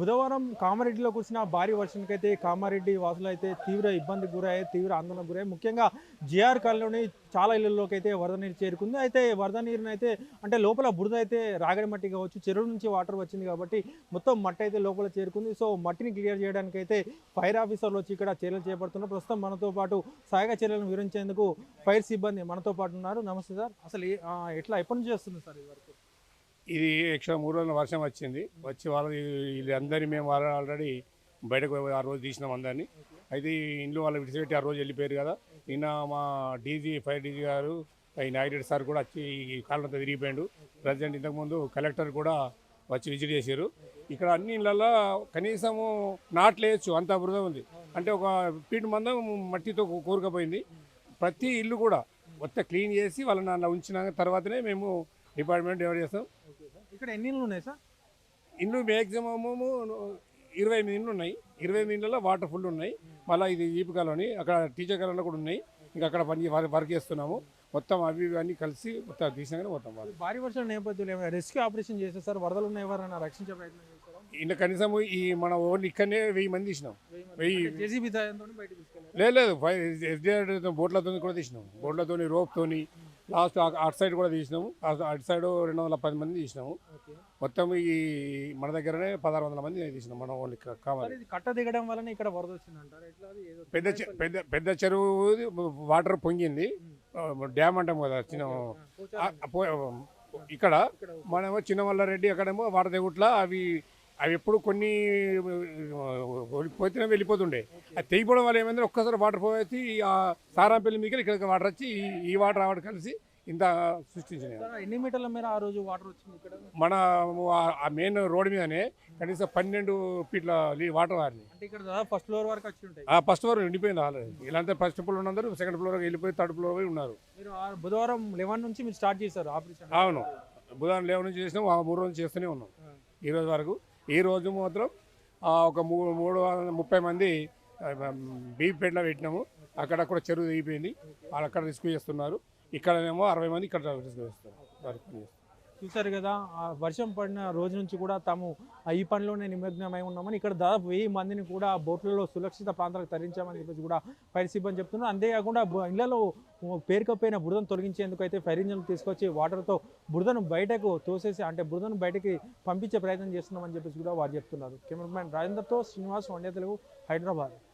బుధవారం కామారెడ్డిలో కురిసిన భారీ వర్షానికి అయితే కామారెడ్డి వాసులు అయితే తీవ్ర ఇబ్బందికి గురయ్యాయి తీవ్ర ఆందోళనకు గురయ్యాయి. ముఖ్యంగా జేఆర్ కాలనీలోని చాలా ఇళ్ళలోకి అయితే వరద నీరు చేరుకుంది. అయితే వరద నీరుని అయితే అంటే లోపల బురద అయితే రాగడి మట్టి కావచ్చు చెరువు నుంచి వాటర్ వచ్చింది కాబట్టి మొత్తం మట్టి అయితే లోపల చేరుకుంది. సో మట్టిని క్లియర్ చేయడానికి అయితే ఫైర్ ఆఫీసర్లు వచ్చి ఇక్కడ చర్యలు చేపడుతున్నారు. ప్రస్తుతం మనతో పాటు సహాయక చర్యలను వివరించేందుకు ఫైర్ సిబ్బంది మనతో పాటు ఉన్నారు. నమస్తే సార్. అసలు ఎట్లా ఎప్పటి నుంచి వస్తుంది సార్ ఈ వరకు? ఇది ఎక్స్ట్రా మూడు రోజుల వర్షం వచ్చింది. వచ్చి వాళ్ళ వీళ్ళందరినీ మేము ఆల్రెడీ బయటకు పోయి ఆ రోజు తీసినాం అందరినీ. అయితే ఇంట్లో వాళ్ళు విడిచిపెట్టి ఆ రోజు వెళ్ళిపోయారు కదా. నిన్న మా డీజీ ఫైర్ డీజీ గారు ఈ నాయుడు సార్ కూడా వచ్చి ఈ కాలంతో తిరిగిపోయాడు. ప్రజెంట్ ఇంతకుముందు కలెక్టర్ కూడా వచ్చి విజిట్ చేశారు. ఇక్కడ అన్ని ఇళ్ళల్లో కనీసము నాట్లేయచ్చు అంత బృదం ఉంది. అంటే ఒక పీటు మందం మట్టితో కూ- ప్రతి ఇల్లు కూడా మొత్తం క్లీన్ చేసి వాళ్ళని అలా ఉంచిన తర్వాతనే మేము డిపార్ట్మెంట్ ఎవరు చేస్తాం ఇక్కడ ఎన్ని ఇళ్ళు ఉన్నాయి సార్ ఇండ్లు మ్యాక్సిమము ఇరవై ఎనిమిది ఇండ్లు ఉన్నాయి ఇరవై ఎనిమిది ఇండ్లలో వాటర్ ఫుల్ ఉన్నాయి మళ్ళీ ఇది ఈపు కాలనీ అక్కడ టీచర్ కాలనీలో కూడా ఉన్నాయి ఇంకా అక్కడ పని వర్- వర్క్ చేస్తున్నాము మొత్తం అవి అన్నీ కలిసి మొత్తం తీసినాకనే వాళ్ళు భారీ వర్షం నేపథ్యంలో ఏమైనా రెస్క్యూ ఆపరేషన్ చేస్తే సార్ వరదలు ఉన్న ఎవరైనా రక్షించే ప్రయత్నం ఇంకా కనీసం ఈ మన ఓన్లీ ఇక్కడనే వెయ్యి మంది తీసినాం వెయ్యి లేదు లేదు బోట్లతో కూడా తీసినాం బోట్లతోని రోప్తోని లాస్ట్ అటు సైడ్ కూడా తీసినాము. అటు సైడ్ రెండు వందల పది మంది తీసినాము. మొత్తం ఈ మన దగ్గరనే పదహారు వందల మంది తీసినాం మనం ఓన్లీ కావాలి. కట్ట దిగడం వలన ఇక్కడ వరద పెద్ద పెద్ద పెద్ద చెరువు వాటర్ పొంగింది. డ్యామ్ అంటాం కదా చిన్న ఇక్కడ మనమేమో చిన్నమల్లారెడ్డి అక్కడేమో వాటర్ తెగుట్ల అవి అవి ఎప్పుడు కొన్ని పోతేనే వెళ్ళిపోతుండే. అది తెగిపోవడం వల్ల ఏమైంది ఒక్కసారి వాటర్ పోయి ఆ సారాంపల్లి మీకు ఇక్కడ వాటర్ వచ్చి ఈ- వాటర్ రావడం కలిసి ఇంత సృష్టించినాయి. సార్, ఎన్ని మీటర్ల మేర ఆ రోజు వాటర్ వచ్చింది ఇక్కడ? మన ఆ- మెయిన్ రోడ్డు మీదనే కనీసం పన్నెండు ఫీట్ల వాటర్ వారిని. అంటే ఇక్కడ దాదాపు ఫస్ట్ ఫ్లోర్ వరకు వచ్చి ఉంటాయి. ఆ ఫస్ట్ ఫ్లోర్ నిండిపోయింది ఆల్రెడీ. ఇలాంటి ఫస్ట్ ఫ్లోర్ ఉన్నందరూ సెకండ్ ఫ్లోర్ వెళ్ళిపోయి థర్డ్ ఫ్లోర్ పోయి ఉన్నారు. మీరు బుధవారం లెవెన్ నుంచి మీరు స్టార్ట్ చేశారు ఆపరేషన్. అవును. బుధవారం లేవు నుంచి చేసినాం ఆ మూడు రోజులు చేస్తూనే ఉన్నాం. ఈ రోజు వరకు ఈ రోజు మాత్రం ఒక మూడు మూడు వందల ముప్పై మంది బీపేటలో పెట్టినాము. అక్కడ కూడా చెరువు దిగిపోయింది. వాళ్ళు అక్కడ రిస్క్ చేస్తున్నారు. ఇక్కడనేమో అరవై మంది ఇక్కడ రిస్క్ చేస్తున్నారు. చూసారు కదా వర్షం పడిన రోజు నుంచి కూడా తాము ఈ పనిలోనే నిమగ్నమై ఉన్నామని ఇక్కడ దాదాపు వెయ్యి మందిని కూడా బోట్లలో సురక్షిత ప్రాంతాలకు తరించామని చెప్పేసి కూడా ఫైర్ సిబ్బంది చెప్తున్నారు. అంతేకాకుండా ఇళ్ళలో పేరుకపోయిన బురదను తొలగించేందుకు అయితే ఫైర్ ఇంజన్లు తీసుకొచ్చి వాటర్తో బురదను బయటకు తోసేసి అంటే బురదను బయటకి పంపించే ప్రయత్నం చేస్తున్నామని చెప్పేసి కూడా వారు చెప్తున్నారు. కెమెరామ్యాన్ రాజేందర్తో శ్రీనివాస్ వండే తెలుగు హైదరాబాద్.